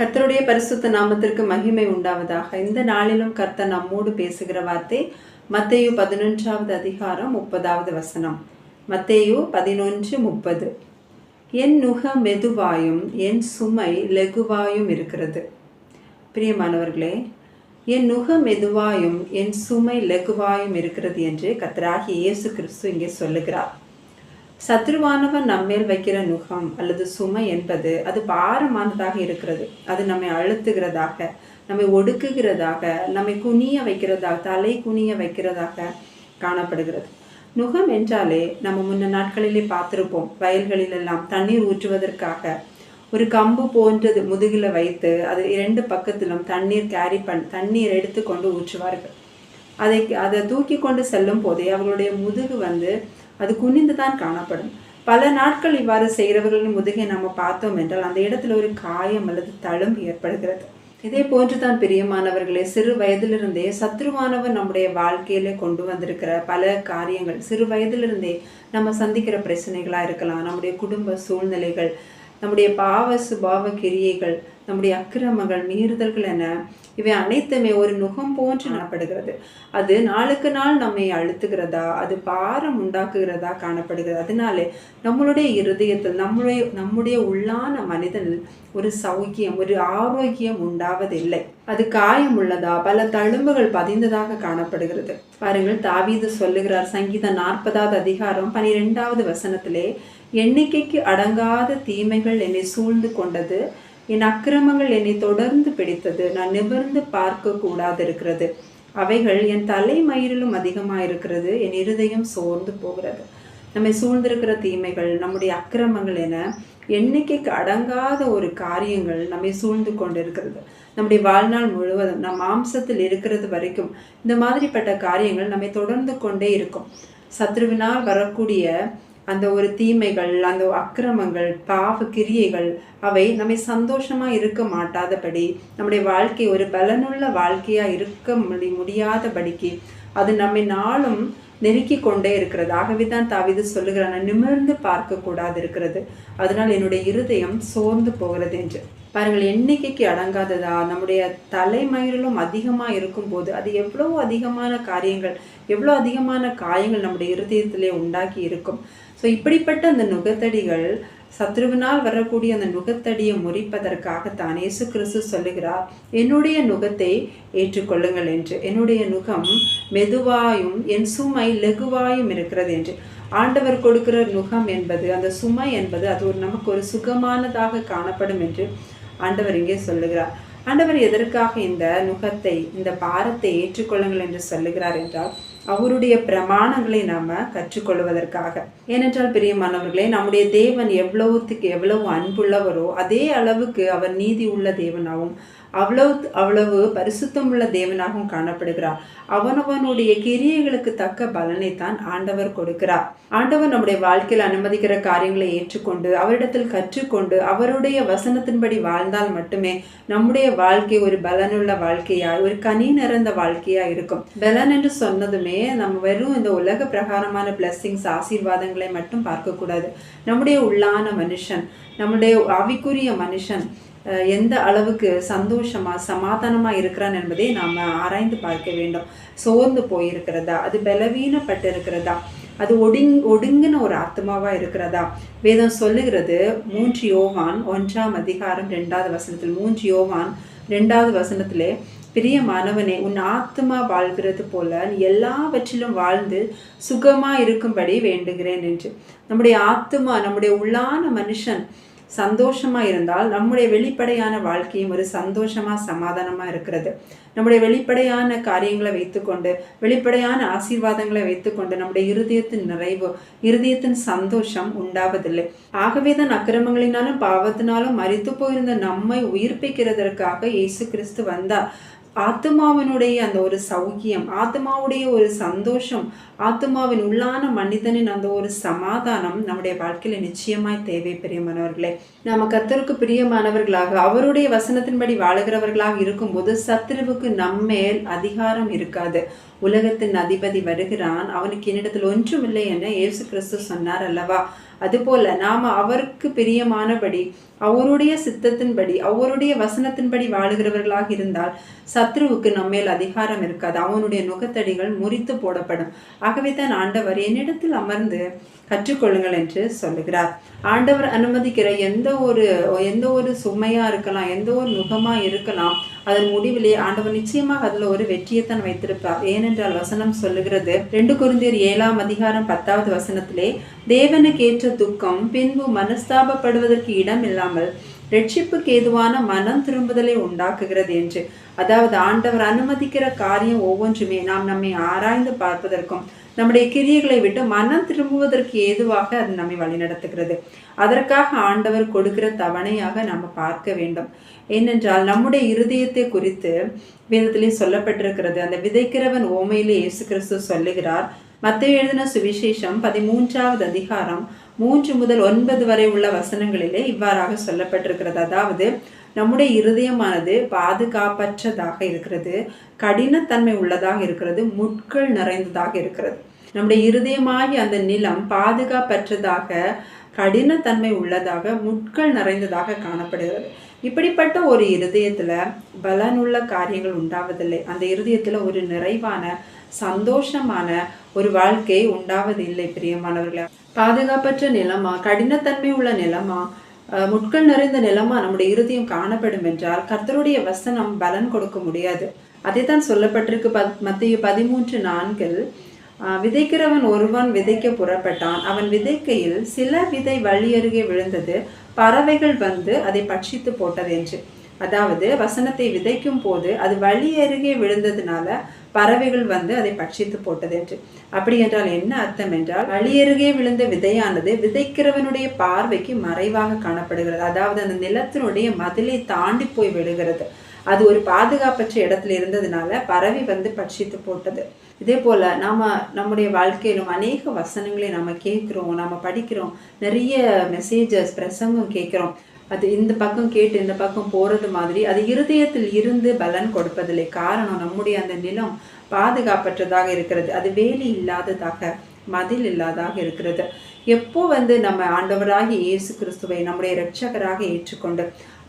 கர்த்தருடைய பரிசுத்த நாமத்திற்கு மகிமை உண்டாவதாக. இந்த நாளிலும் கர்த்தர் நம்மோடு பேசுகிற வார்த்தை மத்தேயு பதினொன்றாவது அதிகாரம் முப்பதாவது வசனம். மத்தேயு பதினொன்று முப்பது. என் நுக மெதுவாயும் என் சுமை லெகுவாயும் இருக்கிறது. பிரியமானவர்களே என் நுக மெதுவாயும் என் சுமை லெகுவாயும் இருக்கிறது என்று கர்த்தராகிய இயேசு கிறிஸ்து இங்கே சொல்லுகிறார். சத்ருவானவன் நம்மேல் வைக்கிற நுகம் அல்லது சுமை என்பது அது பாரமானதாக இருக்கிறது. அது நம்மை அழுத்துகிறதாக நம்மை ஒடுக்குகிறதாக நம்மை குனிய வைக்கிறதாக தலை குனிய வைக்கிறதாக காணப்படுகிறது. நுகம் என்றாலே நம்ம முன்ன நாட்களிலே பார்த்துருப்போம். வயல்களிலெல்லாம் தண்ணீர் ஊற்றுவதற்காக ஒரு கம்பு போன்றது முதுகில் வைத்து அது இரண்டு பக்கத்திலும் தண்ணீர் கேரி பண் தண்ணீர் எடுத்து கொண்டு ஊற்றுவார்கள். அதை அதை தூக்கி கொண்டு செல்லும் போதே அவர்களுடைய முதுகு வந்து அது குனிந்து தான் காணப்படும். பல நாட்கள் இவ்வாறு செய்கிறவர்களின் முதுகை நம்ம பார்த்தோம் என்றால் அந்த இடத்துல ஒரு காயம் அல்லது தழும்பு ஏற்படுகிறது. இதே போன்று தான் பிரியமானவர்களே சிறு வயதிலிருந்தே சத்ருவானவன் நம்முடைய வாழ்க்கையில கொண்டு வந்திருக்கிற பல காரியங்கள் சிறு வயதிலிருந்தே நம்ம சந்திக்கிற பிரச்சனைகளாக இருக்கலாம். நம்முடைய குடும்ப சூழ்நிலைகள் நம்முடைய பாவ சுபாவ கிரியைகள் நம்முடைய அக்கிரமங்கள் மீறுதல்கள் என இவை அனைத்துமே ஒரு நுகம் போன்று காணப்படுகிறது. அது நாளுக்கு நாள் நம்மை அழுத்துகிறதா? அது பாரம் உண்டாக்குகிறதா காணப்படுகிறது. அதனாலே நம்மளுடைய இருதயத்தில் நம்முடைய நம்முடைய உள்ளான மனிதனில் ஒரு சௌக்கியம் ஒரு ஆரோக்கியம் உண்டாவதில்லை. அது காயம் உள்ளதா? பல தழும்புகள் பதிந்ததாக காணப்படுகிறது. பாருங்கள் தாவீது சொல்லுகிறார் சங்கீதம் நாற்பதாவது அதிகாரம் பனிரெண்டாவது வசனத்திலே எண்ணிக்கைக்கு அடங்காத தீமைகள் என்னை சூழ்ந்து கொண்டது. என் அக்கிரமங்கள் என்னை தொடர்ந்து பிடித்தது. நான் நிமிர்ந்து பார்க்க கூடாதிருக்கிறது. அவைகள் என் தலைமயிரிலும் அதிகமாக இருக்கிறது என் இருதயம் சோர்ந்து போகிறது. நம்மை சூழ்ந்திருக்கிற தீமைகள் நம்முடைய அக்கிரமங்கள் என எண்ணிக்கைக்கு அடங்காத ஒரு காரியங்கள் நம்மை சூழ்ந்து கொண்டிருக்கிறது. நம்முடைய வாழ்நாள் முழுவதும் நம் மாம்சத்தில் இருக்கிறது வரைக்கும் இந்த மாதிரிப்பட்ட காரியங்கள் நம்மை தொடர்ந்து கொண்டே இருக்கும். சத்ருவினால் வரக்கூடிய அந்த ஒரு தீமைகள் அந்த அக்கிரமங்கள் பாவ கிரியைகள் அவை நம்மை சந்தோஷமா இருக்க மாட்டாதபடி நம்முடைய வாழ்க்கை ஒரு பலனுள்ள வாழ்க்கையாக இருக்க முடி முடியாதபடிக்கு அது நம்மை நாளும் நெருக்கி கொண்டே இருக்கிறது. ஆகவே தான் தாவிது சொல்லுகிறான் நிமிர்ந்து பார்க்க கூடாது இருக்கிறது அதனால் என்னுடைய இருதயம் சோர்ந்து போகிறது என்று. பாருங்கள் எண்ணிக்கைக்கு அடங்காததா? நம்முடைய தலைமயிரிலும் அதிகமாக இருக்கும்போது அது எவ்வளோ அதிகமான காரியங்கள் எவ்வளோ அதிகமான காயங்கள் நம்முடைய இருதயத்திலே உண்டாக்கி இருக்கும். ஸோ இப்படிப்பட்ட அந்த நுகத்தடிகள் சத்ருவினால் வரக்கூடிய அந்த நுகத்தடியை முறிப்பதற்காகத்தான் இயேசு கிறிஸ்து சொல்லுகிறார் என்னுடைய நுகத்தை ஏற்றுக்கொள்ளுங்கள் என்று. என்னுடைய நுகம் மெதுவாயும் என் சுமை லெகுவாயும் இருக்கிறது என்று. ஆண்டவர் கொடுக்கிற நுகம் என்பது அந்த சுமை என்பது அது ஒரு நமக்கு ஒரு சுகமானதாக காணப்படும் என்று ஆண்டவர் இங்கே சொல்லுகிறார். ஆண்டவர் எதற்காக இந்த நுகத்தை இந்த பாரத்தை ஏற்றுக்கொள்ளுங்கள் என்று சொல்லுகிறார் என்றால் அவருடைய பிரமாணங்களை நாம கற்றுக்கொள்வதற்காக. ஏனென்றால் பிரியமானவர்களே நம்முடைய தேவன் எவ்வளவுத்துக்கு எவ்வளவு அன்புள்ளவரோ அதே அளவுக்கு அவர் நீதி உள்ள தேவனாகவும் அவ்வளவு அவ்வளவு பரிசுத்தம் உள்ள தேவனாகவும் காணப்படுகிறார். அவனவனுடைய கிரியைகளுக்கு தக்க பலனை தான் ஆண்டவர் கொடுக்கிறார். ஆண்டவர் நம்முடைய வாழ்க்கையில் அனுமதிக்கிற காரியங்களை ஏற்றுக்கொண்டு அவரிடத்தில் கற்றுக்கொண்டு அவருடைய வசனத்தின்படி வாழ்ந்தால் மட்டுமே நம்முடைய வாழ்க்கை ஒரு பலனுள்ள வாழ்க்கையா ஒரு கனி நிறந்த வாழ்க்கையா இருக்கும். பலன் என்று சொன்னதுமே நம்ம வெறும் இந்த உலக பிரகாரமான பிளஸ்ஸிங்ஸ் ஆசீர்வாதங்களை மட்டும் பார்க்கக்கூடாது. நம்முடைய உள்ளான மனுஷன் நம்முடைய அவிக்குரிய மனுஷன் எந்த அளவுக்கு சந்தோஷமா சமாதானமா இருக்கிறான் என்பதை நாம் ஆராய்ந்து பார்க்க வேண்டும். சோர்ந்து போயிருக்கிறதா? அது பலவீனப்பட்டு இருக்கிறதா அது ஒடுங் ஒடுங்கின ஒரு ஆத்மாவாக இருக்கிறதா? வேதம் சொல்லுகிறது மூன்று யோவான் ஒன்றாம் அதிகாரம் ரெண்டாவது வசனத்தில் மூன்று யோவான் ரெண்டாவது வசனத்திலே பிரியமானவனே உன் ஆத்மா வாழ்கிறது போல நீ எல்லாவற்றிலும் வாழ்ந்து சுகமா இருக்கும்படி வேண்டுகிறேன் என்று. நம்முடைய ஆத்மா நம்முடைய உள்ளான மனுஷன் சந்தோஷமா இருந்தால் நம்முடைய வெளிப்படையான வாழ்க்கையும் ஒரு சந்தோஷமா சமாதானமா இருக்கிறது. நம்முடைய வெளிப்படையான காரியங்களை வைத்துக்கொண்டு வெளிப்படையான ஆசீர்வாதங்களை வைத்துக்கொண்டு நம்முடைய இருதயத்தின் நிறைவு இருதயத்தின் சந்தோஷம் உண்டாவதில்லை. ஆகவே தான் அக்கிரமங்களினாலும் பாவத்தினாலும் மறித்து போயிருந்த நம்மை உயிர்ப்பிக்கிறதற்காக இயேசு கிறிஸ்து வந்தார். ஆத்மாவினுடைய அந்த ஒரு சௌக்கியம் ஆத்மாவுடைய ஒரு சந்தோஷம் ஆத்மாவின் உள்ளான மனிதனின் அந்த ஒரு சமாதானம் நம்முடைய வாழ்க்கையில் நிச்சயமாய் தேவை பிரியமானவர்களே. நாம் கத்தருக்கு பிரியமானவர்களாக அவருடைய வசனத்தின்படி வாழுகிறவர்களாக இருக்கும்போது சத்ருவுக்கு நம்மேல் அதிகாரம் இருக்காது. உலகத்தின் அதிபதி வருகிறான் அவனுக்கு என்னிடத்தில் ஒன்றுமில்லை என இயேசு கிறிஸ்து சொன்னார் அல்லவா? அதுபோல நாம அவருக்கு பிரியமானபடி அவருடைய சித்தத்தின்படி அவருடைய வசனத்தின்படி வாழுகிறவர்களாக இருந்தால் சத்ருவுக்கு நம்மேல் அதிகாரம் இருக்காது. அவனுடைய நுகத்தடிகள் முறித்து போடப்படும். ஆகவே தான் ஆண்டவர் என்னிடத்தில் அமர்ந்து கற்றுக்கொள்ளுங்கள் என்று சொல்லுகிறார். ஆண்டவர் அனுமதிக்கிற எந்த ஒரு எந்த ஒரு சுமையா இருக்கலாம் எந்த ஒரு நுகமா இருக்கலாம் அதன் முடிவிலே ஆண்டவர் நிச்சயமாக அதுல ஒரு வெற்றியைத்தான் வைத்திருப்பார். ஏனென்றால் வசனம் சொல்லுகிறது ரெண்டு குருந்தியர் ஏழாம் அதிகாரம் பத்தாவது வசனத்திலே தேவனுக்கேற்ற துக்கம் பின்பு மனஸ்தாபப்படுவதற்கு இடம் இல்லாமல் இல்லாமல் ரட்சிப்புக்கு ஏதுவான மனம் திரும்புதலை உண்டாக்குகிறது என்று. அதாவது ஆண்டவர் அனுமதிக்கிற காரியம் ஒவ்வொன்றுமே நாம் நம்மை ஆராய்ந்து பார்ப்பதற்கும் நம்முடைய கிரியைகளை விட்டு மனம் திரும்புவதற்கு ஏதுவாக அது நம்மை வழிநடத்துகிறது. அதற்காக ஆண்டவர் கொடுக்கிற தவணையாக நாம் பார்க்க வேண்டும். ஏனென்றால் நம்முடைய இருதயத்தை குறித்து வேதத்திலே சொல்லப்பட்டிருக்கிறது. அந்த விதைக்கிறவன் ஓமையிலே இயேசு கிறிஸ்து சொல்லுகிறார். மத்திய எழுதின சுவிசேஷம் பதிமூன்றாவது அதிகாரம் மூன்று முதல் ஒன்பது வரை உள்ள வசனங்களிலே இவ்வாறாக சொல்லப்பட்டிருக்கிறது. அதாவது நம்முடைய இருதயமானது பாதுகாப்பற்றதாக இருக்கிறது கடினத்தன்மை உள்ளதாக இருக்கிறது முட்கள் நிறைந்ததாக இருக்கிறது. நம்முடைய இருதயமாகி அந்த நிலம் பாதுகாப்பற்றதாக கடினத்தன்மை உள்ளதாக முட்கள் நிறைந்ததாக காணப்படுகிறது. இப்படிப்பட்ட ஒரு இருதயத்தில் பலனுள்ள காரியங்கள் உண்டாவதில்லை. அந்த இருதயத்தில் ஒரு நிறைவான சந்தோஷமான ஒரு வாழ்க்கை உண்டாவதில்லை பிரியமானவர்களே. பாதுகாப்பற்ற நிலமா கடினத்தன்மை உள்ள நிலமா முட்கள் நிறைந்த நிலமா நம்முடைய இருதயம் காணப்படும் என்றால் கர்த்தருடைய வசனம் பலன் கொடுக்க முடியாது. அதை தான் சொல்லப்பட்டிருக்கு பத் மத்திய பதிமூன்று நான்கில் விதைக்கிறவன் ஒருவன் விதைக்க புறப்பட்டான். அவன் விதைக்கையில் சில விதை வழியருகே விழுந்தது. பறவைகள் வந்து அதை பட்சித்து போட்டது என்று. அதாவது வசனத்தை விதைக்கும் போது அது வழி அருகே விழுந்ததுனால பறவைகள் வந்து அதை பட்சித்து போட்டது என்று. அப்படி என்றால் என்ன அர்த்தம் என்றால் வழி அருகே விழுந்த விதையானது விதைக்கிறவனுடைய பார்வைக்கு மறைவாக காணப்படுகிறது. அதாவது அந்த நிலத்தினுடைய மதிலை தாண்டி போய் விழுகிறது. அது ஒரு பாதுகாப்பற்ற இடத்துல இருந்ததுனால பறவை வந்து பட்சித்து போட்டது. இதே போல நாம நம்முடைய வாழ்க்கையிலும் அநேக வசனங்களை நம்ம கேட்குறோம் நம்ம படிக்கிறோம் நிறைய மெசேஜஸ் பிரசங்கம் கேட்குறோம். அது இந்த பக்கம் கேட்டு இந்த பக்கம் போறது மாதிரி அது இருதயத்தில் இருந்து பலன் கொடுப்பதில்லை. காரணம் நம்முடைய அந்த நிலம் பாதுகாப்பற்றதாக இருக்கிறது. அது வேலி இல்லாததாக மதில் இல்லாதாக இருக்கிறது. எப்போ வந்து நம்ம ஆண்டவராகி இயேசு கிறிஸ்துவை நம்முடைய இரட்சகராக ஏற்றுக்கொண்டு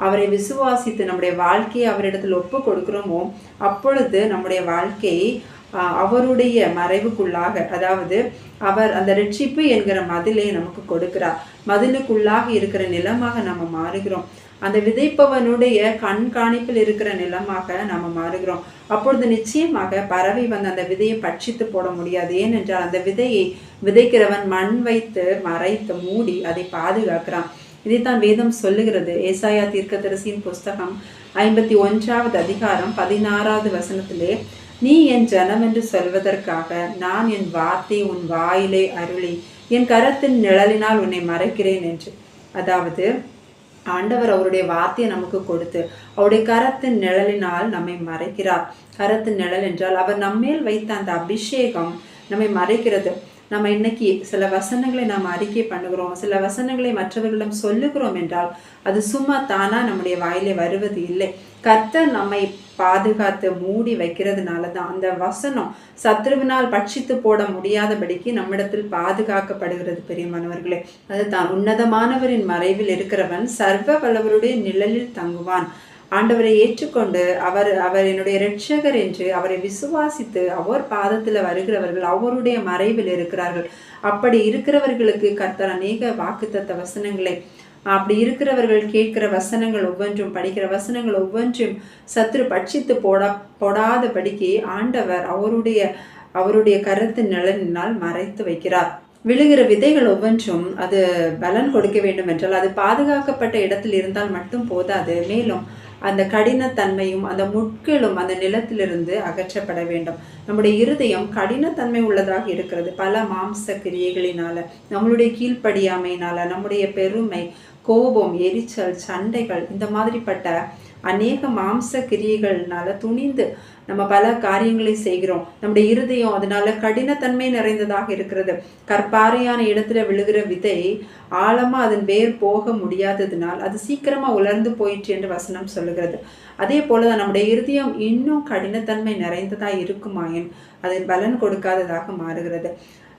அவரை விசுவாசித்து நம்முடைய வாழ்க்கையை அவரிடத்தில் ஒப்பு கொடுக்கிறோமோ அப்பொழுது நம்முடைய வாழ்க்கையை அவருடைய மறைவுக்குள்ளாக அதாவது அவர் அந்த ரட்சிப்பு என்கிற மதிலை நமக்கு கொடுக்கிறார். மதிலுக்குள்ளாக இருக்கிற நிலமாக நம்ம மாறுகிறோம். அந்த விதைப்பவனுடைய கண்காணிப்பில் இருக்கிற நிலமாக நம்ம மாறுகிறோம். அப்பொழுது நிச்சயமாக பறவை வந்து அந்த விதையை பட்சித்து போட முடியாது. ஏனென்றால் அந்த விதையை விதைக்கிறவன் மண் வைத்து மறைத்து மூடி அதை பாதுகாக்கிறான். இதைத்தான் வேதம் சொல்லுகிறது. ஏசாயா தீர்க்கதரிசியின் புஸ்தகம் ஐம்பத்தி ஒன்றாவது அதிகாரம் பதினாறாவது வசனத்திலே நீ என் ஜனம் என்று சொல்வதற்காக நான் என் வார்த்தை உன் வாயிலே அருளி என் கரத்தின் நிழலினால் உன்னை மறைக்கிறேன் என்று. அதாவது ஆண்டவர் அவருடைய வார்த்தையை நமக்கு கொடுத்து அவருடைய கரத்தின் நிழலினால் நம்மை மறைக்கிறார். கரத்தின் நிழல் என்றால் அவர் நம்மேல் வைத்த அந்த அபிஷேகம் நம்மை மறைக்கிறது. நம்ம இன்னைக்கு சில வசனங்களை நாம் அறிக்கை பண்ணுகிறோம் சில வசனங்களை மற்றவர்களிடம் சொல்லுகிறோம் என்றால் அது சும்மா தானா நம்முடைய வாயிலே வருவது இல்லை. கர்த்தர் நம்மை பாதுகாத்து மூடி வைக்கிறதுனால தான் அந்த வசனம் சத்ருவினால் பட்சித்து போட முடியாதபடிக்கு நம்மிடத்தில் பாதுகாக்கப்படுகிறது பெரியமானவர்களே. அதுதான் உன்னதமானவரின் மறைவில் இருக்கிறவன் சர்வ வல்லவருடைய நிழலில் தங்குவான். ஆண்டவரை ஏற்றுக்கொண்டு அவர் அவர் என்னுடைய இரட்சகர் என்று அவரை விசுவாசித்து அவர் பாதத்தில் வருகிறவர்கள் அவருடைய மறைவில் இருக்கிறார்கள். அப்படி இருக்கிறவர்களுக்கு கர்த்தர் அநேக வாக்குத்தத்த வசனங்களை அப்படி இருக்கிறவர்கள் கேட்கிற வசனங்கள் ஒவ்வொன்றும் படிக்கிற வசனங்கள் ஒவ்வொன்றும் சத்ரு பட்சித்து போடா போடாதபடிக்கு ஆண்டவர் அவருடைய அவருடைய கருத்து நலனினால் மறைத்து வைக்கிறார். விழுகிற விதைகள் ஒவ்வொன்றும் அது பலன் கொடுக்க வேண்டும் என்றால் அது பாதுகாக்கப்பட்ட இடத்தில் இருந்தால் மட்டும் போதாது. மேலும் அந்த கடினத்தன்மையும் அந்த முட்களும் அந்த நிலத்திலிருந்து அகற்றப்பட வேண்டும். நம்முடைய இருதயம் கடினத்தன்மை உள்ளதாக இருக்கிறது. பல மாம்ச கிரியைகளினால நம்மளுடைய கீழ்ப்படியாமையினால நம்முடைய பெருமை கோபம் எரிச்சல் சண்டைகள் இந்த மாதிரிப்பட்ட அநேக மாம்ச கிரியைகள்னால துணிந்து நம்ம பல காரியங்களை செய்கிறோம். நம்முடைய இருதயம் அதனால கடினத்தன்மை நிறைந்ததாக இருக்கிறது. கற்பாறையான இடத்துல விழுகிற விதை ஆழமா அதன் வேர் போக முடியாததுனால் அது சீக்கிரமா உலர்ந்து போயிற்று என்று வசனம் சொல்லுகிறது. அதே போலதான் நம்முடைய இருதயம் இன்னும் கடினத்தன்மை நிறைந்ததா இருக்குமாயின் அது பலன் கொடுக்காததாக மாறுகிறது.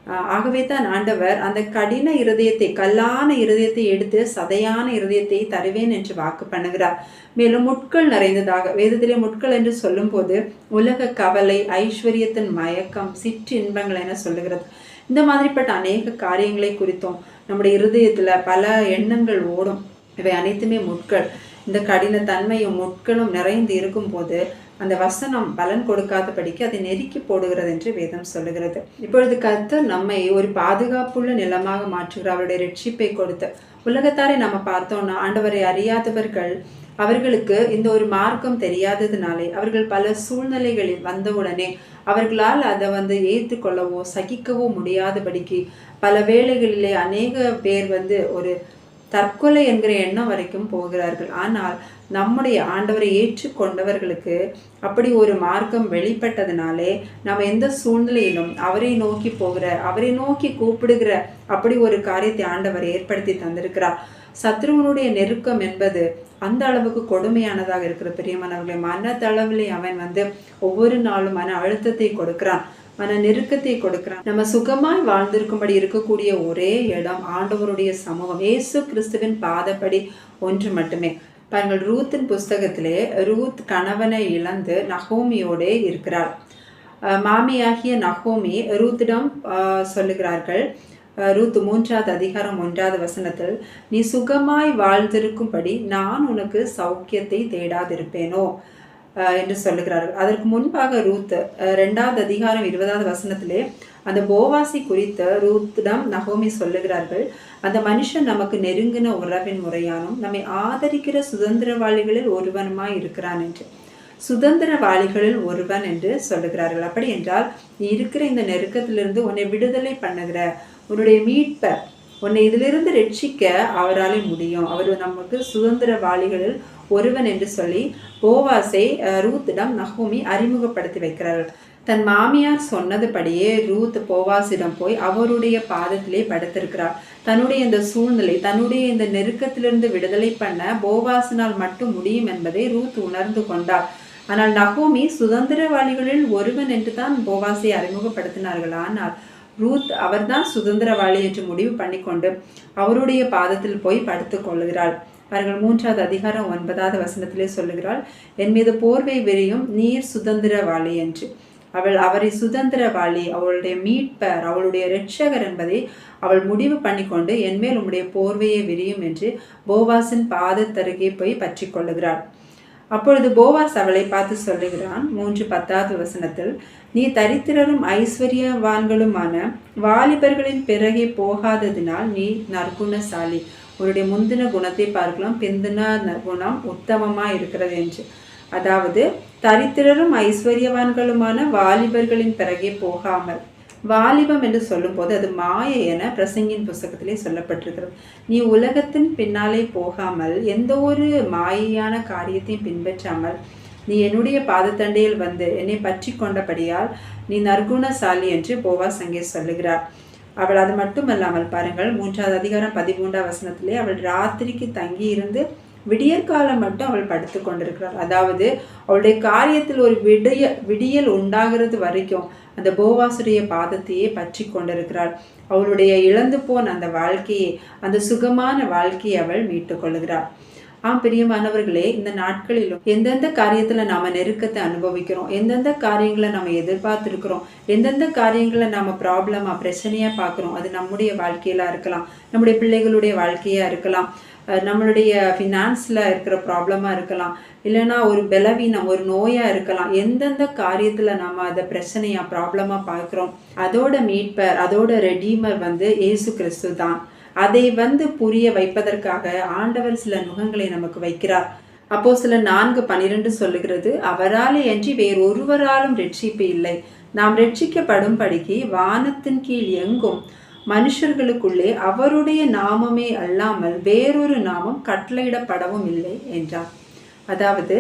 ஆகவே தான் ஆண்டவர் அந்த கடின இருதயத்தை கல்லான இருதயத்தை எடுத்து சதையான இருதயத்தை தருவேன் என்று வாக்கு பண்ணுகிறார். மேலும் முட்கள் நிறைந்ததாக வேதத்திலே முட்கள் என்று சொல்லும்போது உலக கவலை ஐஸ்வர்யத்தின் மயக்கம் சிற்றின்பங்கள் என சொல்லுகிறது. இந்த மாதிரிப்பட்ட அநேக காரியங்களை குறித்தும் நம்முடைய இருதயத்துல பல எண்ணங்கள் ஓடும். இவை அனைத்துமே முட்கள். இந்த கடின தன்மையும் முட்களும் நிறைந்து இருக்கும்போது அந்த வசனம் பலன் கொடுக்காதபடிக்கு அதை நெருக்கி போடுகிறது என்று வேதம் சொல்லுகிறது. இப்பொழுது கர்த்தர் நம்மை ஒரு பாதுகாப்புள்ள நிலமாக மாற்றுகிறார். அவருடைய ரட்சிப்பை கொடுத்து உலகத்தாரை நம்ம பார்த்தோம்னா ஆண்டவரை அறியாதவர்கள் அவர்களுக்கு இந்த ஒரு மார்க்கம் தெரியாததுனாலே அவர்கள் பல சூழ்நிலைகளில் வந்தவுடனே அவர்களால் அதை வந்து ஏற்றுக்கொள்ளவோ சகிக்கவோ முடியாதபடிக்கு பல வேளைகளிலே அநேக பேர் வந்து ஒரு தற்கொலை என்கிற எண்ணம் வரைக்கும் போகிறார்கள். ஆனால் நம்முடைய ஆண்டவரை ஏற்றுக்கொண்டவர்களுக்கு அப்படி ஒரு மார்க்கம் வெளிப்பட்டதுனாலே நம்ம எந்த சூழ்நிலையிலும் அவரை நோக்கி போகிற அவரை நோக்கி கூப்பிடுகிற அப்படி ஒரு காரியத்தை ஆண்டவர் ஏற்படுத்தி தந்திருக்கிறார். சத்ருவனுடைய நெருக்கம் என்பது அந்த அளவுக்கு கொடுமையானதாக இருக்கிற பெரியமானவர்களை. மனதளவிலே அவன் வந்து ஒவ்வொரு நாளும் மன அழுத்தத்தை கொடுக்கிறான். மன நெருக்கத்தை கொடுக்கிறான். நம்ம சுகமாய் வாழ்ந்திருக்கும்படி இருக்கக்கூடிய ஒரே இடம் ஆண்டவருடைய சமூகம். இயேசு கிறிஸ்துவின் பாதப்படி ஒன்று மட்டுமே. பாருங்கள் ரூத்தின் புஸ்தகத்திலே ரூத் கணவனை இழந்து நகோமியோடே இருக்கிறார். மாமியாகிய நகோமி ரூத்திடம் சொல்லுகிறார்கள் ரூத் மூன்றாவது அதிகாரம் ஒன்றாவது வசனத்தில் நீ சுகமாய் வாழ்ந்திருக்கும்படி நான் உனக்கு சௌக்கியத்தை தேடாதிருப்பேனோ? என்று சொல்லுகிறார்கள். அதற்கு முன்பாக ரூத் ரெண்டாவது அதிகாரம் இருபதாவது வசனத்திலே அந்த போவாசி குறித்த ரூத்திடம் நகோமி சொல்லுகிறார்கள் அந்த மனுஷன் நமக்கு நெருங்கின உறவின் முறையானும் நம்மை ஆதரிக்கிற சுதந்திரவாளிகளில் ஒருவனுமாய் இருக்கிறான் என்று. சுதந்திரவாளிகளில் ஒருவன் என்று சொல்லுகிறார்கள். அப்படி என்றால் நீ இருக்கிற இந்த நெருக்கத்திலிருந்து உன்னை விடுதலை பண்ணுகிற உன்னுடைய மீட்ப உன்னை இதிலிருந்து ரட்சிக்க அவராலே முடியும். அவர் நமக்கு சுதந்திரவாளிகளில் ஒருவன் என்று சொல்லி போவாசை ரூத்திடம் நஹோமி அறிமுகப்படுத்தி வைக்கிறார்கள். தன் மாமியார் சொன்னதுபடியே ரூத் போவாசிடம் போய் அவருடைய பாதத்திலே படுத்திருக்கிறார். தன்னுடைய இந்த சூழ்நிலை தன்னுடைய இந்த நெருக்கத்திலிருந்து விடுதலை பண்ண போவாசினால் மட்டும் முடியும் என்பதை ரூத் உணர்ந்து கொண்டார். ஆனால் நகோமி சுதந்திரவாளிகளில் ஒருவன் என்று தான் போவாசை அறிமுகப்படுத்தினார்கள். ஆனால் ரூத் அவர்தான் சுதந்திரவாளி என்று முடிவு பண்ணிக்கொண்டு அவருடைய பாதத்தில் போய் படுத்துக் கொள்கிறாள். பாருங்கள் மூன்றாவது அதிகாரம் ஒன்பதாவது வசனத்திலே சொல்லுகிறாள் என் மீது போர்வை விரியும் நீர் சுதந்திரவாளி என்று. அவள் அவரை சுதந்திரவாளி அவளுடைய மீட்பர் அவளுடைய ரட்சகர் என்பதை அவள் முடிவு பண்ணிக்கொண்டு என்மேல் உம்முடைய போர்வையை விரியும் என்று போவாஸின் பாதத்தருகே போய் பற்றி கொள்ளுகிறாள். அப்பொழுது போவாஸ் அவளை பார்த்து சொல்லுகிறான் மூன்று பத்தாவது வசனத்தில் நீ தரித்திரரும் ஐஸ்வர்யவான்களுமான வாலிபர்களின் பிறகே போகாததினால் நீ நற்குணசாலி. உங்களுடைய முந்தின குணத்தை பார்க்கலாம். பிந்தின குணம் உத்தமமாக இருக்கிறது என்று. அதாவது தரித்திரரும் ஐஸ்வர்யவான்களுமான வாலிபர்களின் பிறகே போகாமல் வாலிபம் என்று சொல்லும்போது அது மாய என பிரசங்கின் புஸ்தகத்திலே சொல்லப்பட்டிருக்கிறது. நீ உலகத்தின் பின்னாலே போகாமல் எந்த ஒரு மாயையான காரியத்தையும் பின்பற்றாமல் நீ என்னுடைய பாதத்தண்டையில் வந்து என்னை பற்றி கொண்டபடியால் நீ நற்குணசாலி என்று போவா சங்கே சொல்லுகிறார். அவள் அது மட்டுமல்லாமல் பாருங்கள் மூன்றாவது அதிகாரம் பதிமூன்றாம் வசனத்திலே அவள் ராத்திரிக்கு தங்கி இருந்து விடியற்காலம் மட்டும் அவள் படுத்து கொண்டிருக்கிறாள். அதாவது அவளுடைய காரியத்தில் ஒரு விடிய விடியல் உண்டாகிறது வரைக்கும் அந்த போவாசுடைய பாதத்தையே பற்றி கொண்டிருக்கிறாள். அவளுடைய இழந்து போன அந்த வாழ்க்கையை அந்த சுகமான வாழ்க்கையை அவள் மீட்டுக் கொள்கிறாள் ஆம் பிரியமானவர்களே இந்த நாட்களிலும் எந்தெந்த காரியத்துல நாம நெருக்கத்தை அனுபவிக்கிறோம்? எந்தெந்த காரியங்களை நம்ம எதிர்பார்த்துருக்கிறோம்? எந்தெந்த காரியங்களை நாம ப்ராப்ளமா பிரச்சனையா பார்க்குறோம்? அது நம்முடைய வாழ்க்கையில இருக்கலாம். நம்முடைய பிள்ளைகளுடைய வாழ்க்கையா இருக்கலாம். அஹ் நம்மளுடைய ஃபினான்ஸில் இருக்கிற ப்ராப்ளமாக இருக்கலாம். இல்லைன்னா ஒரு பலவீனம் ஒரு நோயாக இருக்கலாம். எந்தெந்த காரியத்தில் நம்ம அதை பிரச்சனையாக ப்ராப்ளமாக பார்க்குறோம்? அதோட மீட்பர் அதோட ரெடீமர் வந்து இயேசு கிறிஸ்து தான். அதை வந்து புரிய வைப்பதற்காக ஆண்டவர் சில நுகங்களை நமக்கு வைக்கிறார். அப்போ சில நான்கு பனிரெண்டு சொல்லுகிறது அவராலே அன்றி வேறொருவராலும் ரட்சிப்பு இல்லை. நாம் ரட்சிக்கப்படும்படிக்கு வானத்தின் கீழ் எங்கும் மனுஷர்களுக்குள்ளே அவருடைய நாமமே அல்லாமல் வேறொரு நாமம் கட்டளையிடப்படவும் இல்லை என்றார். அதாவது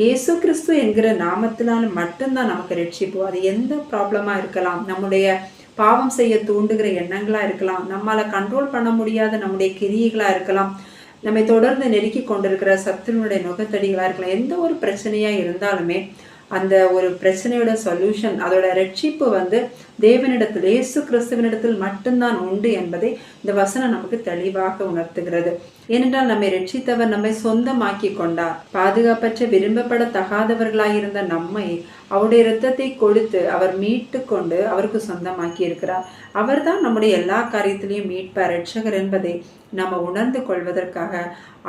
இயேசு கிறிஸ்து என்கிற நாமத்தினால் மட்டும்தான் நமக்கு ரட்சிப்பு. அது எந்த ப்ராப்ளமாக இருக்கலாம். நம்முடைய பாவம் செய்ய தூண்டுகிற எண்ணங்களா இருக்கலாம். நம்மளால் கண்ட்ரோல் பண்ண முடியாத நம்முடைய கிரியைகளாக இருக்கலாம். நம்மை தொடர்ந்து நெருக்கி கொண்டிருக்கிற சத்துருனுடைய நுகத்தடிகளாக இருக்கலாம். எந்த ஒரு பிரச்சனையா இருந்தாலுமே அந்த ஒரு பிரச்சனையோட சொல்யூஷன் அதோட ரட்சிப்பு வந்து தேவனிடத்தில் இயேசு கிறிஸ்துவனிடத்தில் மட்டும்தான் உண்டு என்பதை இந்த வசனம் நமக்கு தெளிவாக உணர்த்துகிறது. ஏனென்றால் நம்மை ரட்சித்தவர் நம்மை சொந்தமாக்கி கொண்டார். பாதுகாப்பற்ற விரும்பப்படத்தகாதவர்களாயிருந்த நம்மை அவருடைய இரத்தத்தை கொடுத்து அவர் மீட்டு கொண்டு அவருக்கு சொந்தமாக்கி இருக்கிறார் அவர்தான் நம்முடைய எல்லா காரியத்திலையும் மீட்பார் ரட்சகர் என்பதை நம்ம உணர்ந்து கொள்வதற்காக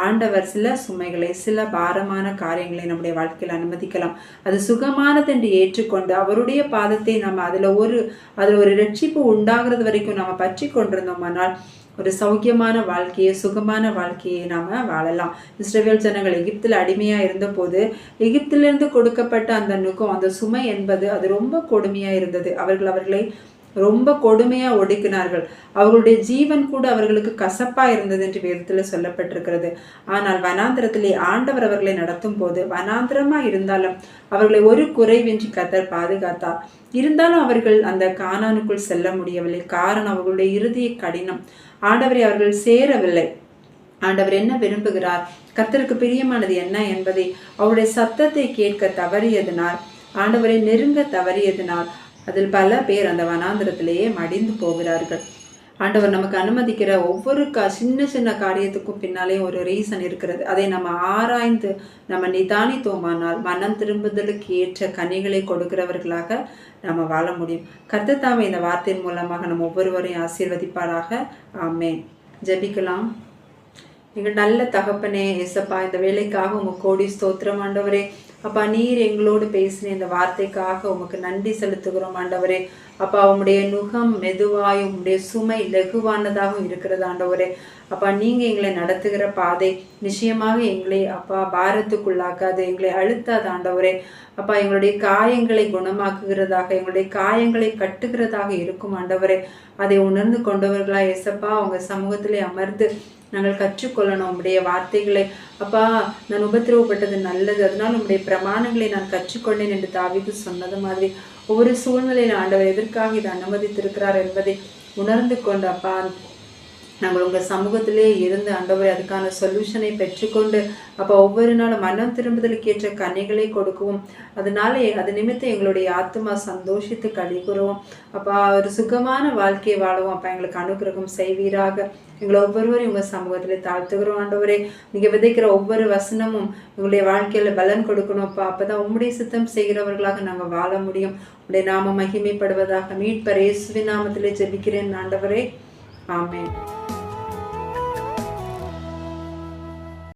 ஆண்டவர் சில சுமைகளை சில பாரமான காரியங்களை நம்முடைய வாழ்க்கையில் அனுமதிக்கலாம். அது சுகமானது என்று ஏற்றுக்கொண்டு அவருடைய பாதத்தை நம்ம அதில் ஒரு அதில் ஒரு ரட்சிப்பு உண்டாகிறது வரைக்கும் நம்ம பற்றி கொண்டிருந்தோமானால் ஒரு சௌக்கியமான வாழ்க்கையை சுகமான வாழ்க்கையை நாம் வாழலாம். இஸ்ரேல் ஜனங்கள் எகிப்தில் அடிமையாக இருந்தபோது எகிப்திலிருந்து கொடுக்கப்பட்ட அந்த நுகம் அந்த சுமை என்பது அது ரொம்ப கொடுமையாக இருந்தது. அவர்கள் அவர்களை ரொம்ப கொடுமையாக ஒடுக்கினார்கள். அவர்களுடைய ஜீவன் கூட அவர்களுக்கு கசப்பா இருந்தது என்று வேதத்தில் சொல்லப்பட்டிருக்கிறது. ஆனால் வனாந்திரத்திலே ஆண்டவர் அவர்களை நடத்தும் போது வனாந்திரமா இருந்தாலும் அவர்களை ஒரு குறைவின்றி கத்தர் பாதுகாத்தார். இருந்தாலும் அவர்கள் அந்த காணானுக்குள் செல்ல முடியவில்லை. காரணம் அவர்களுடைய இறுதிய கடினம். ஆண்டவரை அவர்கள் சேரவில்லை. ஆண்டவர் என்ன விரும்புகிறார்? கத்தருக்கு பிரியமானது என்ன என்பதை அவருடைய சத்தத்தை கேட்க தவறியதனால் ஆண்டவரை நெருங்க தவறியதனால் அதில் பல பேர் அந்த வனாந்திரத்திலேயே மடிந்து போகிறார்கள். ஆண்டவர் நமக்கு அனுமதிக்கிற ஒவ்வொரு கா சின்ன சின்ன காரியத்துக்கும் பின்னாலே ஒரு ரீசன் இருக்கிறது. அதை நம்ம ஆராய்ந்து நம்ம நிதானித்தோமானால் மனம் திரும்புதலுக்கு ஏற்ற கனிகளை கொடுக்கிறவர்களாக நம்ம வாழ முடியும். கர்த்தத்தாமை இந்த வார்த்தையின் மூலமாக நம்ம ஒவ்வொருவரையும் ஆசீர்வதிப்பாராக. ஆமேன். ஜெபிக்கலாம். எங்கள் நல்ல தகப்பனே எசப்பா இந்த வேலைக்காக உங்கள் கோடி ஸ்தோத்திரம் ஆண்டவரே. அப்பா நீர் எங்களோடு பேசின இந்த வார்த்தைக்காக உமக்கு நன்றி செலுத்துகிறோம் ஆண்டவரே. அப்பா உம்முடைய நுகம் மெதுவாயும் உம்முடைய சுமை லகுவானதாகவும் இருக்கிறது ஆண்டவரே. அப்பா நீங்கள் எங்களை நடத்துகிற பாதை நிச்சயமாக எங்களை அப்பா பாரத்துக்குள்ளாக்காது எங்களை அழுத்தாது ஆண்டவரே. அப்பா எங்களுடைய காயங்களை குணமாக்குகிறதாக எங்களுடைய காயங்களை கட்டுகிறதாக இருக்கும் ஆண்டவரே. அதை உணர்ந்து கொண்டவர்களா எசப்பா அவங்க சமூகத்திலே அமர்ந்து நாங்கள் கற்றுக்கொள்ளணும். உடைய வார்த்தைகளை அப்பா நான் உபத்திரவப்பட்டது நல்லது. அதனால் உங்களுடைய பிரமாணங்களை நான் கற்றுக்கொண்டேன் என்று தாவிது சொன்னது மாதிரி ஒவ்வொரு சூழ்நிலையில் ஆண்டவர் எதற்காக இதை அனுமதித்திருக்கிறார் என்பதை உணர்ந்து கொண்டு அப்பா நாங்கள் உங்கள் சமூகத்திலே இருந்து ஆண்டவரை அதுக்கான சொல்யூஷனை பெற்றுக்கொண்டு அப்போ ஒவ்வொரு நாளும் மனம் திரும்புதலுக்கு ஏற்ற கனிகளை கொடுக்கவும். அதனால அது நிமித்தம் எங்களுடைய ஆத்மா சந்தோஷித்து கழிக்கிறோம். அப்போ ஒரு சுகமான வாழ்க்கையை வாழவும் அப்போ எங்களுக்கு அனுகிரகம் செய்வீராக. எங்களை ஒவ்வொருவரையும் உங்கள் சமூகத்தில் தாழ்த்துகிறோம் ஆண்டவரே. நீங்கள் விதைக்கிற ஒவ்வொரு வசனமும் உங்களுடைய வாழ்க்கையில் பலன் கொடுக்கணும்ப்பா அப்போ. தான் உம்முடைய சித்தம் செய்கிறவர்களாக நாங்கள் வாழ முடியும். உடைய நாம மகிமைப்படுவதாக மீட்பர் இயேசுவின் நாமத்திலே ஜெபிக்கிறேன் ஆண்டவரே. ஆமேன்